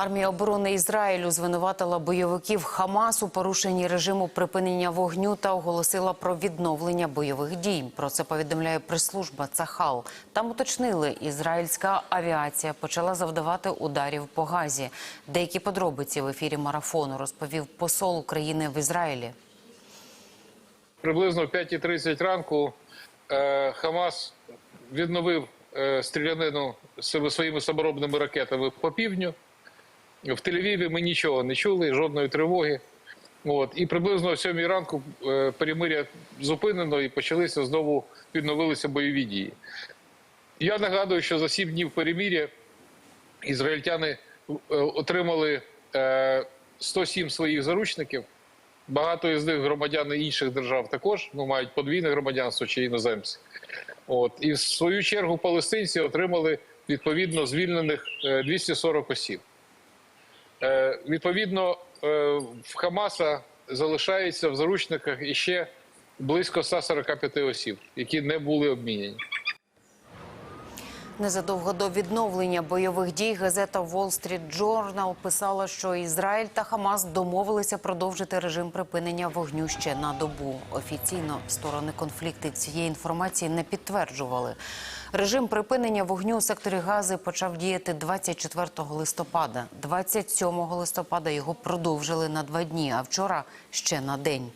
Армія оборони Ізраїлю звинуватила бойовиків Хамас у порушенні режиму припинення вогню та оголосила про відновлення бойових дій. Про це повідомляє прес-служба Цахал. Там уточнили, ізраїльська авіація почала завдавати ударів по газі. Деякі подробиці в ефірі марафону розповів посол України в Ізраїлі. Приблизно о 5.30 ранку е, Хамас відновив е, стрілянину своїми саморобними ракетами по півдню. В Тель-Авіві ми нічого не чули, жодної тривоги. От. І приблизно о 7 ранку е, перемиря зупинено і почалися знову відновилися бойові дії. Я нагадую, що за 7 днів перемиря ізраїльтяни е, отримали е, 107 своїх заручників. Багато із них громадяни інших держав також ну, мають подвійне громадянство чи іноземці. От і в свою чергу палестинці отримали відповідно звільнених е, 240 осіб. Е, Відповідно, е, в Хамаса залишається в заручниках іще близько 145 осіб, які не були обміняні. Незадовго до відновлення бойових дій газета Wall Street Journal писала, що Ізраїль та Хамас домовилися продовжити режим припинення вогню ще на добу. Офіційно сторони конфлікту цієї інформації не підтверджували. Режим припинення вогню у секторі Гази почав діяти 24 листопада. 27 листопада його продовжили на два дні, а вчора ще на день.